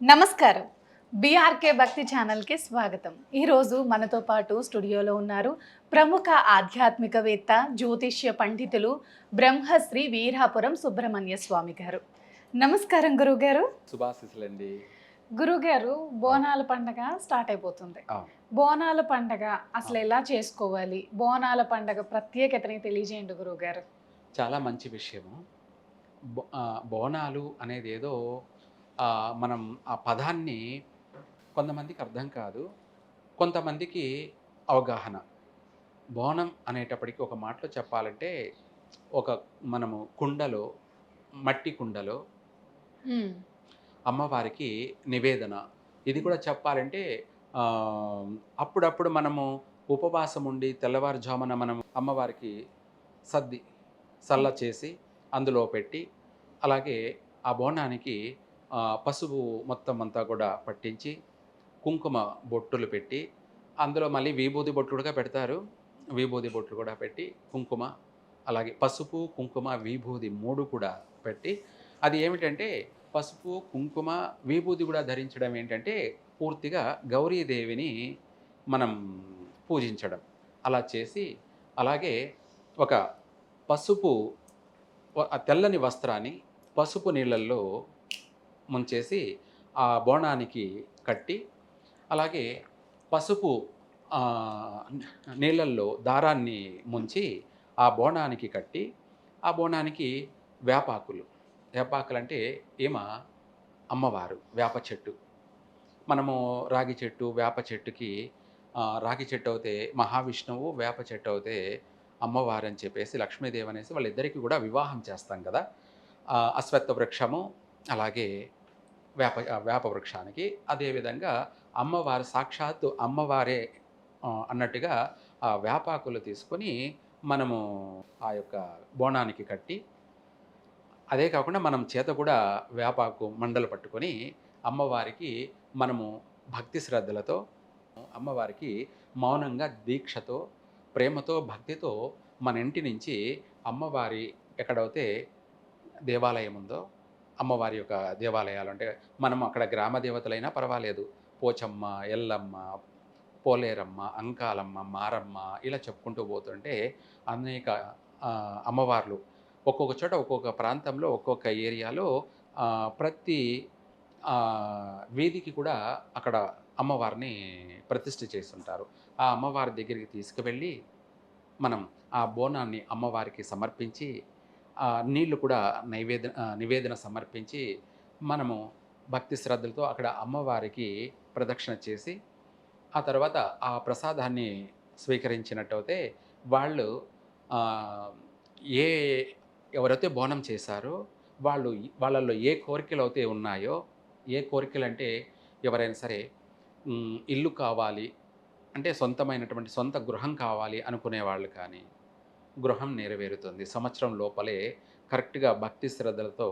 నమస్కారం. బీఆర్కే భక్తి ఛానల్కి స్వాగతం. ఈరోజు మనతో పాటు స్టూడియోలో ఉన్నారు ప్రముఖ ఆధ్యాత్మికవేత్త జ్యోతిష్య పండితులు బ్రహ్మశ్రీ వీరాపురం సుబ్రహ్మణ్య స్వామి గారు. నమస్కారం గురుగారు. శుభాశిస్సులండి. గురుగారు బోనాల పండగ స్టార్ట్ అయిపోతుంది. బోనాల పండగ అసలు ఎలా చేసుకోవాలి? బోనాల పండగ ప్రత్యేకతని తెలియజేయండి గురుగారు. చాలా మంచి విషయము. బోనాలు అనేది ఏదో మనం ఆ పదాన్ని కొంతమందికి అర్థం కాదు కొంతమందికి అవగాహన. బోనం అనేటప్పటికి ఒక మాటలో చెప్పాలంటే ఒక మనము కుండలో మట్టి కుండలో మ్మ్. అమ్మవారికి నివేదన. ఇది కూడా చెప్పాలంటే అప్పుడప్పుడు మనము ఉపవాసం ఉండి తెల్లవారుజామున మనం అమ్మవారికి సద్ది సల్ల చేసి అందులో పెట్టి అలాగే ఆ బోనానికి పసుపు మొత్తం అంతా కూడా పట్టించి కుంకుమ బొట్టులు పెట్టి అందులో మళ్ళీ విభూది బొట్లు కూడా పెడతారు. విభూది బొట్లు కూడా పెట్టి కుంకుమ అలాగే పసుపు కుంకుమ విభూది మూడు కూడా పెట్టి అది ఏమిటంటే పసుపు కుంకుమ విభూది కూడా ధరించడం ఏంటంటే పూర్తిగా గౌరీదేవిని మనం పూజించడం. అలా చేసి అలాగే ఒక పసుపు తెల్లని వస్త్రాన్ని పసుపు నీళ్ళల్లో ముంచేసి ఆ బోనానికి కట్టి అలాగే పసుపు నీళ్ళల్లో దారాన్ని ముంచి ఆ బోనానికి కట్టి ఆ బోనానికి వేపాకులు. వేపాకులు అంటే ఈమ అమ్మవారు వేప చెట్టు. మనము రాగి చెట్టు వేప చెట్టుకి రాగి చెట్టు అయితే మహావిష్ణువు వేప చెట్టు అయితే అమ్మవారు అని చెప్పేసి లక్ష్మీదేవి అనేసి వాళ్ళిద్దరికీ కూడా వివాహం చేస్తాం కదా. అశ్వత్థ వృక్షము అలాగే వేప ఆ, వేప వృక్షానికి అదేవిధంగా అమ్మవారు సాక్షాత్తు అమ్మవారే అన్నట్టుగా ఆ వేపాకులు తీసుకొని మనము ఆ యొక్క బోనానికి కట్టి అదే కాకుండా మనం చేత కూడా వేపాకు మండలు పట్టుకొని అమ్మవారికి మనము భక్తి శ్రద్ధలతో అమ్మవారికి మౌనంగా దీక్షతో ప్రేమతో భక్తితో మన ఇంటి నుంచి అమ్మవారి ఎక్కడైతే దేవాలయం ఉందో అమ్మవారి యొక్క దేవాలయాలు. అంటే మనం అక్కడ గ్రామ దేవతలైనా పర్వాలేదు. పోచమ్మ ఎల్లమ్మ పోలేరమ్మ అంకాలమ్మ మారమ్మ ఇలా చెప్పుకుంటూ పోతుంటే అనేక అమ్మవార్లు ఒక్కొక్క చోట ఒక్కొక్క ప్రాంతంలో ఒక్కొక్క ఏరియాలో ప్రతి వీధికి కూడా అక్కడ అమ్మవారిని ప్రతిష్ఠ చేస్తుంటారు. ఆ అమ్మవారి దగ్గరికి తీసుకువెళ్ళి మనం ఆ బోనాన్ని అమ్మవారికి సమర్పించి ఆ నీళ్ళు కూడా నైవేదన నివేదన సమర్పించి మనము భక్తి శ్రద్ధలతో అక్కడ అమ్మవారికి ప్రదక్షిణ చేసి ఆ తర్వాత ఆ ప్రసాదాన్ని స్వీకరించినట్టయితే వాళ్ళు ఏ ఎవరైతే బోనం చేశారో వాళ్ళు వాళ్ళల్లో ఏ కోరికలు అయితే ఉన్నాయో ఏ కోరికలు అంటే ఎవరైనా సరే ఇల్లు కావాలి అంటే సొంతమైనటువంటి సొంత గృహం కావాలి అనుకునే వాళ్ళు కానీ గృహం నెరవేరుతుంది. సంవత్సరం లోపలే కరెక్ట్గా భక్తి శ్రద్ధలతో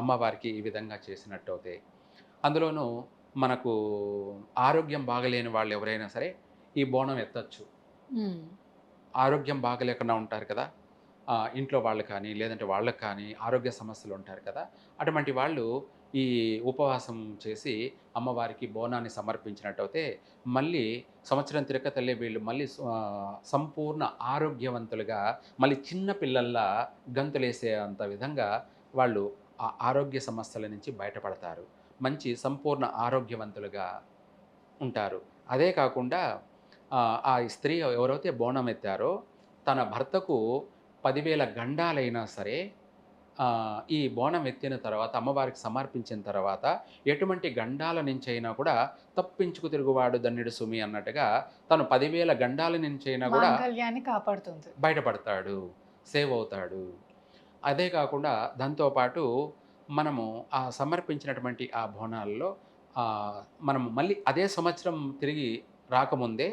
అమ్మవారికి ఈ విధంగా చేసినట్టు అవుతాయి అందులోనూ మనకు ఆరోగ్యం బాగలేని వాళ్ళు ఎవరైనా సరే ఈ బోనం ఎత్తచ్చు. ఆరోగ్యం బాగలేకుండా ఉంటారు కదా. ఇంట్లో వాళ్ళు కానీ లేదంటే వాళ్ళకి కానీ ఆరోగ్య సమస్యలు ఉంటారు కదా. అటువంటి వాళ్ళు ఈ ఉపవాసం చేసి అమ్మవారికి బోనాన్ని సమర్పించినట్టయితే మళ్ళీ సంవత్సరం తిరగతల్లే వీళ్ళు మళ్ళీ సంపూర్ణ ఆరోగ్యవంతులుగా మళ్ళీ చిన్న పిల్లల్లా గంతులేసే అంత విధంగా వాళ్ళు ఆ ఆరోగ్య సమస్యల నుంచి బయటపడతారు. మంచి సంపూర్ణ ఆరోగ్యవంతులుగా ఉంటారు. అదే కాకుండా ఆ, స్త్రీ ఎవరైతే బోనం ఎత్తారో తన భర్తకు పదివేల గండాలైనా సరే ఈ బోనం ఎత్తిన తర్వాత అమ్మవారికి సమర్పించిన తర్వాత ఎటువంటి గండాల నుంచి అయినా కూడా తప్పించుకు తిరుగువాడు దండిడు సుమి అన్నట్టుగా తను పదివేల గండాల నుంచి అయినా కూడా కాపాడుతుంది. బయటపడతాడు సేవ్ అవుతాడు. అదే కాకుండా దాంతోపాటు మనము ఆ సమర్పించినటువంటి ఆ బోనాల్లో మనము మళ్ళీ అదే సంవత్సరం తిరిగి రాకముందే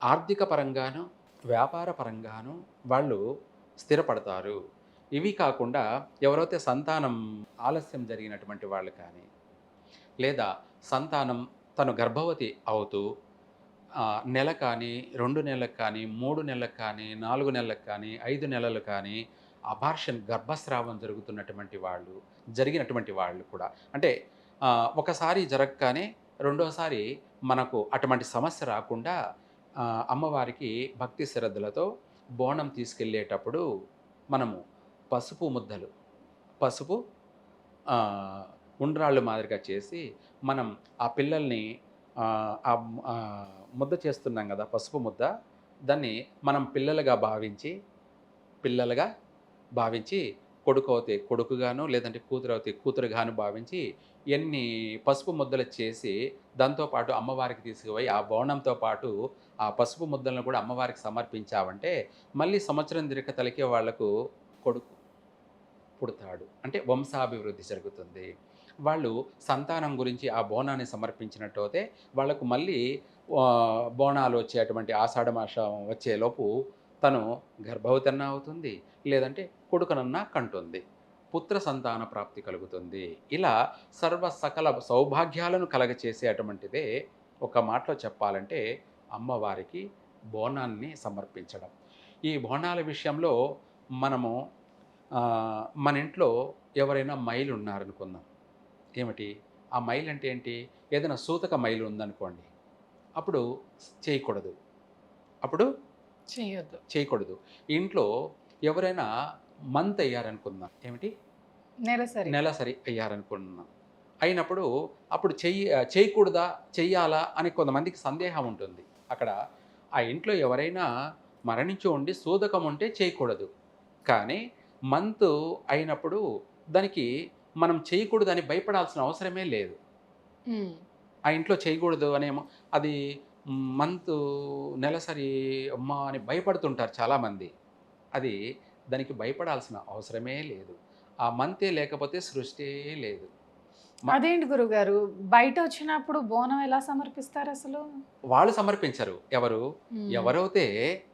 ఆర్థిక పరంగాను వ్యాపార పరంగాను వాళ్ళు స్థిరపడతారు. ఇవి కాకుండా ఎవరైతే సంతానం ఆలస్యం జరిగినటువంటి వాళ్ళు కానీ లేదా సంతానం తను గర్భవతి అవుతూ నెల కానీ రెండు నెలలకు కానీ మూడు నెలలకు కానీ నాలుగు నెలలకు కానీ ఐదు నెలలు కానీ అబార్షన్ గర్భస్రావం జరుగుతున్నటువంటి వాళ్ళు జరిగినటువంటి వాళ్ళు కూడా. అంటే ఒకసారి జరగగానే రెండోసారి మనకు అటువంటి సమస్య రాకుండా అమ్మవారికి భక్తి శ్రద్ధలతో బోనం తీసుకెళ్ళేటప్పుడు మనము పసుపు ముద్దలు. పసుపు ఉండ్రాళ్ళు మాదిరిగా చేసి మనం ఆ పిల్లల్ని ఆ, ముద్ద చేస్తున్నాం కదా పసుపు ముద్ద. దాన్ని మనం పిల్లలుగా భావించి పిల్లలుగా భావించి కొడుకు అవుతే కొడుకుగాను లేదంటే కూతురు అవుతే కూతురుగాను భావించి ఎన్ని పసుపు ముద్దలు చేసి దాంతోపాటు అమ్మవారికి తీసుకుపోయి ఆ బోనంతో పాటు ఆ పసుపు ముద్దలను కూడా అమ్మవారికి సమర్పించావంటే మళ్ళీ సంవత్సరం తిరిగి తలికే వాళ్ళకు కొడుకు పుడతాడు. అంటే వంశాభివృద్ధి జరుగుతుంది. వాళ్ళు సంతానం గురించి ఆ బోనాన్ని సమర్పించినట్టయితే వాళ్ళకు మళ్ళీ బోనాలు వచ్చేటువంటి ఆషాఢ మాసం వచ్చేలోపు తను గర్భవతన్న అవుతుంది. లేదంటే కొడుకునన్నా కంటుంది. పుత్ర సంతాన ప్రాప్తి కలుగుతుంది. ఇలా సర్వ సకల సౌభాగ్యాలను కలగచేసేటువంటిదే ఒక మాటలో చెప్పాలంటే అమ్మవారికి బోనాన్ని సమర్పించడం. ఈ బోనాల విషయంలో మనము మన ఇంట్లో ఎవరైనా మైలు ఉన్నారనుకుందాం ఏమిటి? ఆ మైల్ అంటే ఏంటి? ఏదైనా సూతక మైలు ఉందనుకోండి అప్పుడు చేయకూడదు. అప్పుడు చేయొద్దు చేయకూడదు. ఇంట్లో ఎవరైనా మంత్ అయ్యారనుకుందాం. ఏమిటి? నెలసరి. నెలసరి అయ్యారనుకున్నాం అయినప్పుడు అప్పుడు చెయ్యి చేయకూడదా? చెయ్యాలా? అని కొంతమందికి సందేహం ఉంటుంది. అక్కడ ఆ ఇంట్లో ఎవరైనా మరణించి ఉండి సూదకం ఉంటే చేయకూడదు. కానీ మంత్ అయినప్పుడు దానికి మనం చేయకూడదని భయపడాల్సిన అవసరమే లేదు. ఆ ఇంట్లో చేయకూడదు అనేమో అది మంత్ నెలసరి అమ్మ అని భయపడుతుంటారు చాలామంది. అది దానికి భయపడాల్సిన అవసరమే లేదు. ఆ మంతే లేకపోతే సృష్టి లేదు. అదేంటి గురుగారు? బయట వచ్చినప్పుడు బోనం ఎలా సమర్పిస్తారు అసలు? వాళ్ళు సమర్పించరు. ఎవరు. ఎవరైతే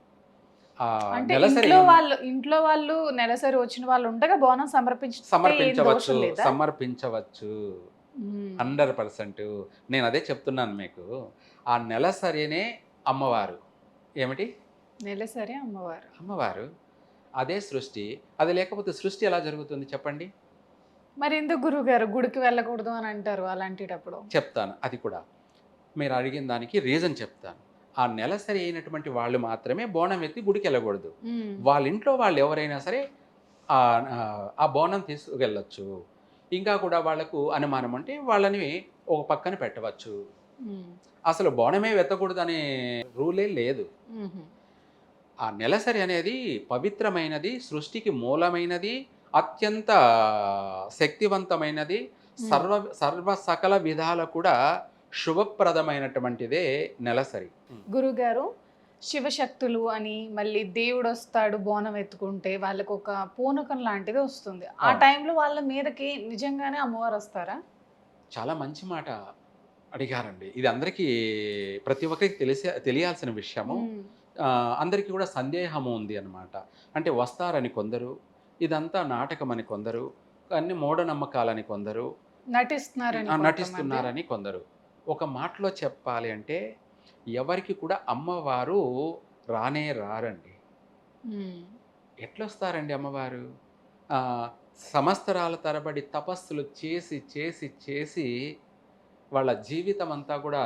అంటే ఇంట్లో వాళ్ళు ఇంట్లో వాళ్ళు నెలసరి వచ్చిన వాళ్ళు ఉండగా బోనం సమర్పించి సమర్పించవచ్చు సమర్పించవచ్చు. Hundred percent. నేను అదే చెప్తున్నాను మీకు. ఆ నెలసరినే అమ్మవారు. ఏమిటి? నెలసరి అమ్మవారు. అమ్మవారు. అదే సృష్టి. అది లేకపోతే సృష్టి ఎలా జరుగుతుంది చెప్పండి? మరి ఎందుకు గురుగారు గుడికి వెళ్ళకూడదు అని అంటారు అలాంటిటప్పుడు? చెప్తాను. అది కూడా. మీరు అడిగిన దానికి రీజన్ చెప్తాను. ఆ నెలసరి అయినటువంటి వాళ్ళు మాత్రమే బోనం ఎత్తి గుడికి వెళ్ళకూడదు. వాళ్ళ ఇంట్లో వాళ్ళు ఎవరైనా సరే ఆ బోనం తీసుకెళ్ళచ్చు ఇంకా కూడా వాళ్ళకు అనుమానం అంటే వాళ్ళని ఒక పక్కన పెట్టవచ్చు. అసలు బోనమే వెత్తకూడదనే రూలే లేదు. ఆ నెలసరి అనేది పవిత్రమైనది సృష్టికి మూలమైనది అత్యంత శక్తివంతమైనది సర్వ సర్వ సకల విధాల కూడా శుభప్రదమైనటువంటిదే నెలసరి. గురుగారు శివశక్తులు అని మళ్ళీ దేవుడు వస్తాడు బోనం ఎత్తుకుంటే వాళ్ళకి ఒక పూనకం లాంటిది వస్తుంది. ఆ. టైంలో వాళ్ళ మీదకి నిజంగానే అమ్మవారు వస్తారా చాలా మంచి మాట అడిగారండి. ఇది అందరికీ ప్రతి ఒక్కరికి తెలిసే తెలియాల్సిన విషయము. అందరికీ కూడా సందేహము ఉంది అన్నమాట. అంటే వస్తారని కొందరు ఇదంతా నాటకం అని కొందరు అన్ని మూఢనమ్మకాలని కొందరు నటిస్తున్నారని. నటిస్తున్నారని కొందరు. ఒక మాటలో చెప్పాలి అంటే ఎవరికి కూడా అమ్మవారు రానే రారండి. ఎట్లొస్తారండి అమ్మవారు? సంవత్సరాల తరబడి తపస్సులు చేసి చేసి చేసి వాళ్ళ జీవితం అంతా కూడా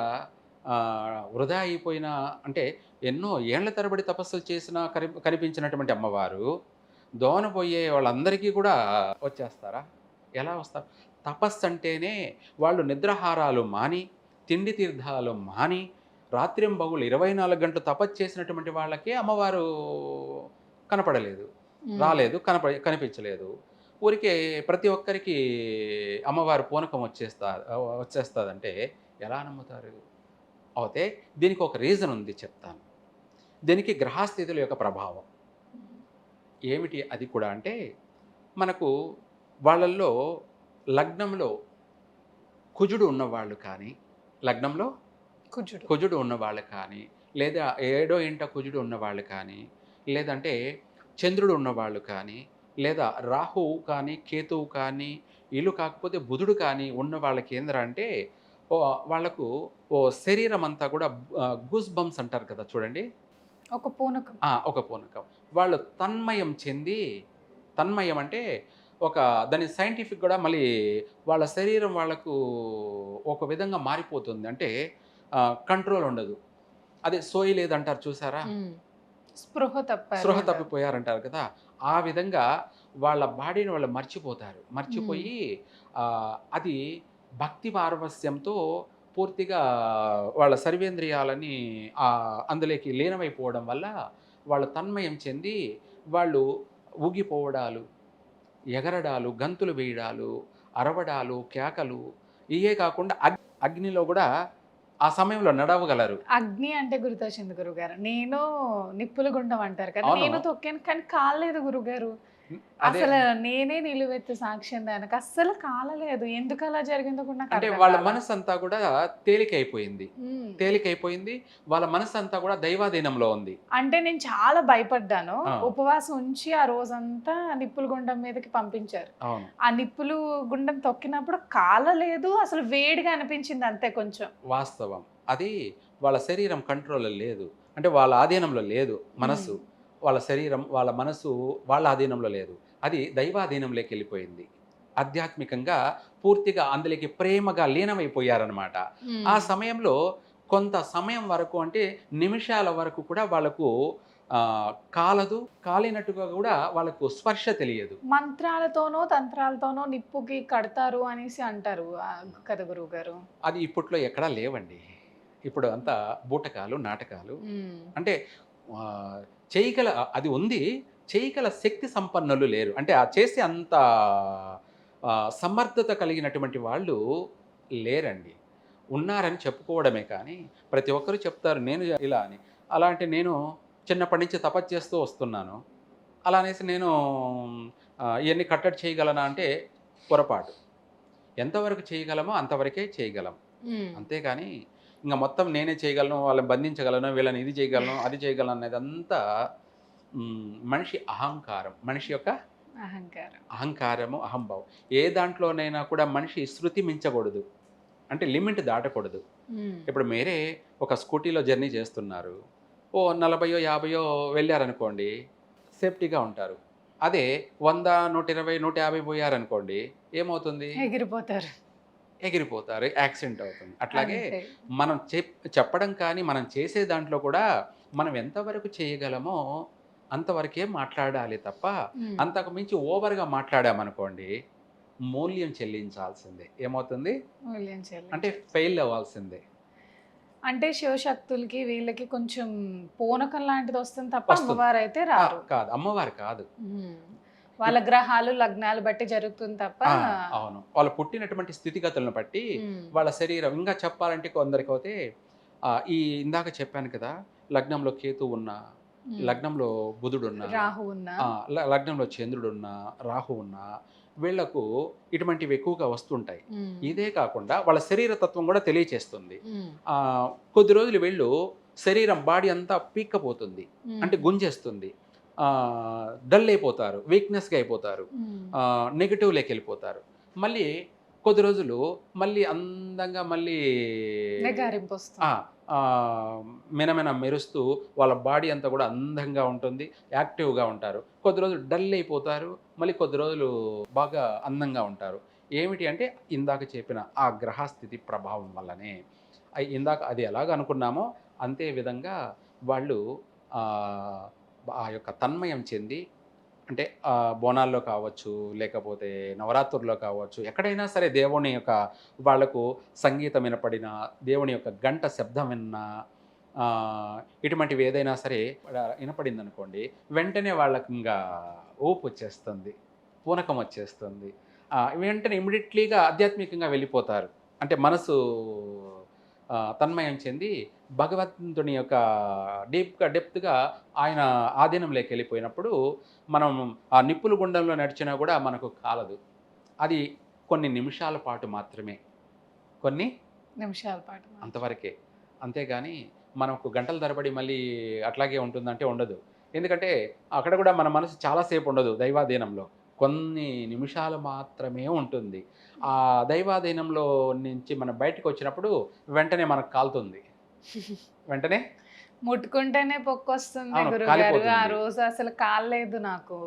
వృధా అయిపోయిన అంటే ఎన్నో ఏళ్ళ తరబడి తపస్సులు చేసినా కని కనిపించినటువంటి అమ్మవారు దోన పోయే వాళ్ళందరికీ కూడా వచ్చేస్తారా? ఎలా వస్తారు? తపస్సు అంటేనే వాళ్ళు నిద్రాహారాలు మాని తిండి తీర్థాలు మాని రాత్రింబగులు ఇరవై నాలుగు గంటలు తపస్సు చేసినటువంటి వాళ్ళకే అమ్మవారు కనపడలేదు. రాలేదు కనప కనిపించలేదు. ఊరికే ప్రతి ఒక్కరికి అమ్మవారు పూనకం వచ్చేస్తా వచ్చేస్తుందంటే ఎలా నమ్ముతారు? అయితే దీనికి ఒక రీజన్ ఉంది చెప్తాను. దీనికి గ్రహస్థితుల యొక్క ప్రభావం. ఏమిటి? అది కూడా అంటే మనకు వాళ్ళల్లో లగ్నంలో కుజుడు ఉన్నవాళ్ళు కానీ లగ్నంలో కుజుడు. కుజుడు ఉన్నవాళ్ళు కానీ లేదా ఏడో ఇంట కుజుడు ఉన్నవాళ్ళు కానీ లేదంటే చంద్రుడు ఉన్నవాళ్ళు కానీ లేదా రాహువు కానీ కేతువు కానీ వీళ్ళు కాకపోతే బుధుడు కానీ ఉన్న వాళ్ళకి ఏంద్రా అంటే ఓ వాళ్ళకు ఓ శరీరం అంతా కూడా గూస్ బంప్స్ అంటారు కదా చూడండి. ఒక పూనకం. ఒక పూనకం. వాళ్ళు తన్మయం చెంది తన్మయం అంటే ఒక దాని సైంటిఫిక్ కూడా మళ్ళీ వాళ్ళ శరీరం వాళ్ళకు ఒక విధంగా మారిపోతుంది. అంటే కంట్రోల్ ఉండదు. అదే సోయి లేదంటారు చూసారా. స్పృహ తప్పారు స్పృహ. తప్పిపోయారంటారు కదా! ఆ విధంగా వాళ్ళ బాడీని వాళ్ళు మర్చిపోతారు. మర్చిపోయి అది భక్తి పారవస్యంతో పూర్తిగా వాళ్ళ సర్వేంద్రియాలని అందులోకి లీనమైపోవడం వల్ల వాళ్ళు తన్మయం చెంది వాళ్ళు ఊగిపోవడాలు ఎగరడాలు గంతులు వేయడాలు అరవడాలు కేకలు ఇవే కాకుండా అగ్ అగ్నిలో కూడా ఆ సమయంలో నడవగలరు. అగ్ని అంటే గుర్తొచ్చింది గురుగారు. నేను నిప్పుల గుండం అంటారు కదా. నేను తొక్కాను కానీ కాలేదు గురుగారు. అసలు నేనే నిలువెత్తు సాక్ష్యం దానికి అస్సలు కాలలేదు. ఎందుకు అలా జరిగిందో కూడా అంటే వాళ్ళ. మనసు అంతా కూడా తేలికైపోయింది. తేలికైపోయింది. వాళ్ళ మనసు అంతా కూడా దైవాధీనంలో ఉంది. అంటే నేను చాలా భయపడ్డాను. ఉపవాసం ఉంచి ఆ రోజంతా నిప్పుల గుండం మీదకి పంపించారు. ఆ నిప్పులు గుండం తొక్కినప్పుడు కాలలేదు. అసలు వేడిగా అనిపించింది అంతే కొంచెం. వాస్తవం. అది వాళ్ళ శరీరం కంట్రోల్లో లేదు. అంటే వాళ్ళ ఆధీనంలో లేదు మనసు. వాళ్ళ శరీరం వాళ్ళ మనసు వాళ్ళ ఆధీనంలో లేదు. అది దైవాధీనంలోకి వెళ్ళిపోయింది. ఆధ్యాత్మికంగా పూర్తిగా అందులోకి ప్రేమగా లీనమైపోయారనమాట. ఆ సమయంలో కొంత సమయం వరకు అంటే నిమిషాల వరకు కూడా వాళ్ళకు కాలదు కాలినట్టుగా కూడా వాళ్ళకు స్పర్శ తెలియదు. మంత్రాలతోనో తంత్రాలతోనో నిప్పుకి కడతారు అనేసి అంటారు కదా గురువు గారు అది ఇప్పట్లో ఎక్కడా లేవండి. ఇప్పుడు అంతా బూటకాలు నాటకాలు. అంటే చేయగల అది ఉంది. చేయగల శక్తి సంపన్నులు లేరు. అంటే ఆ చేసే అంత సమర్థత కలిగినటువంటి వాళ్ళు లేరండి. ఉన్నారని చెప్పుకోవడమే కానీ ప్రతి ఒక్కరు చెప్తారు నేను ఇలా అని. అలాంటి నేను చిన్నప్పటి నుంచి తపస్సు చేస్తూ వస్తున్నాను. అలా అనేసి నేను ఇవన్నీ కట్టడి చేయగలనా అంటే పొరపాటు. ఎంతవరకు చేయగలమో అంతవరకే చేయగలం. ఉమ్. ఇంకా మొత్తం నేనే చేయగలను వాళ్ళని బంధించగలను వీళ్ళని ఇది చేయగలను అది చేయగలను అనేది అంతా మ్, మనిషి అహంకారం. మనిషి యొక్క అహంకారం. అహంకారము అహంభావం. ఏ దాంట్లోనైనా కూడా మనిషి శృతి మించకూడదు. అంటే లిమిట్ దాటకూడదు. ఇప్పుడు మీరే ఒక స్కూటీలో జర్నీ చేస్తున్నారు. ఓ నలభయో యాభయో వెళ్ళారనుకోండి సేఫ్టీగా ఉంటారు. అదే వంద నూట ఇరవై నూట యాభై పోయారనుకోండి ఏమవుతుంది? ఎగిరిపోతారు. ఎగిరిపోతారు యాక్సిడెంట్ అవుతుంది అట్లాగే. మనం చెప్ చెప్పడం కానీ మనం చేసే దాంట్లో కూడా మనం ఎంతవరకు చేయగలమో అంతవరకే మాట్లాడాలి తప్ప. అంతకు మించి ఓవర్గా మాట్లాడామనుకోండి మూల్యం చెల్లించాల్సిందే ఏమవుతుంది మూల్యం చెల్లి. అంటే ఫెయిల్ అవ్వాల్సిందే అంటే శివశక్తులకి వీళ్ళకి కొంచెం పూనకం లాంటిది వస్తుంది తప్ప. అమ్మవారు అయితే రారు కాదు అమ్మవారు కాదు. వాళ్ళ గ్రహాలు లగ్నాలు బట్టి జరుగుతుంది తప్ప అవును వాళ్ళు పుట్టినటువంటి స్థితిగతులను బట్టి. వాళ్ళ శరీరం ఇంకా చెప్పాలంటే కొందరికి అయితే ఆ, ఈ ఇందాక చెప్పాను కదా లగ్నంలో కేతు ఉన్న. లగ్నంలో బుధుడు ఉన్న రాహు ఉన్న లగ్నంలో చంద్రుడు ఉన్న రాహు ఉన్న వీళ్ళకు ఇటువంటివి ఎక్కువగా వస్తుంటాయి. ఇదే కాకుండా వాళ్ళ శరీర తత్వం కూడా తెలియచేస్తుంది కొద్ది రోజులు వీళ్ళు శరీరం బాడీ అంతా పీక్కపోతుంది. అంటే గుంజేస్తుంది డల్ అయిపోతారు వీక్నెస్గా అయిపోతారు. నెగిటివ్లోకి వెళ్ళిపోతారు మళ్ళీ కొద్ది రోజులు మళ్ళీ అందంగా మళ్ళీ మినమిన మెరుస్తూ వాళ్ళ బాడీ అంతా కూడా అందంగా ఉంటుంది యాక్టివ్గా ఉంటారు. కొద్ది రోజులు డల్ అయిపోతారు మళ్ళీ కొద్ది రోజులు బాగా అందంగా ఉంటారు. ఏమిటి అంటే ఇందాక చెప్పిన ఆ గ్రహస్థితి ప్రభావం వల్లనే. ఇందాక అది ఎలాగ అనుకున్నామో అంతే విధంగా వాళ్ళు ఆ, యొక్క తన్మయం చెంది అంటే బోనాల్లో కావచ్చు లేకపోతే నవరాత్రుల్లో కావచ్చు ఎక్కడైనా సరే దేవుని యొక్క వాళ్ళకు సంగీతం వినపడిన దేవుని యొక్క గంట శబ్దం విన్నా ఇటువంటివి ఏదైనా సరే వినపడింది అనుకోండి వెంటనే వాళ్ళకి ఇంకా ఊపు వచ్చేస్తుంది పూనకం వచ్చేస్తుంది. వెంటనే ఇమీడియట్లీగా ఆధ్యాత్మికంగా వెళ్ళిపోతారు. అంటే మనసు తన్మయం చెంది భగవంతుని యొక్క డీప్గా డెప్త్గా ఆయన ఆధీనంలోకి వెళ్ళిపోయినప్పుడు మనం ఆ నిప్పుల గుండంలో నడిచినా కూడా మనకు కాలదు. అది కొన్ని నిమిషాల పాటు మాత్రమే. కొన్ని నిమిషాల పాటు అంతవరకే. అంతేగాని మనకు గంటల తరబడి మళ్ళీ అట్లాగే ఉంటుందంటే ఉండదు. ఎందుకంటే అక్కడ కూడా మన మనసు చాలాసేపు ఉండదు దైవాధీనంలో. కొన్ని నిమిషాలు మాత్రమే ఉంటుంది. ఆ దైవాధీనంలో నుంచి మనం బయటకు వచ్చినప్పుడు వెంటనే మనకు కాలుతుంది. వెంటనే? ముట్టుకుంటేనే పొక్కు వస్తుంది అవును, గురుగారు కాలిపోతుంది. ఆ రోజు అసలు కాలేదు నాకు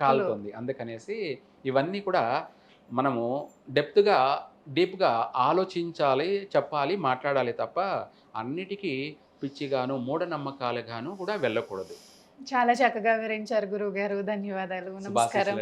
కాలుతుంది. అందుకనేసి ఇవన్నీ కూడా మనము డెప్త్గా డీప్గా ఆలోచించాలి చెప్పాలి మాట్లాడాలి తప్ప అన్నిటికీ పిచ్చిగాను మూఢనమ్మకాలుగాను కూడా వెళ్ళకూడదు. చాలా చక్కగా వివరించారు గురువు గారు ధన్యవాదాలు నమస్కారం.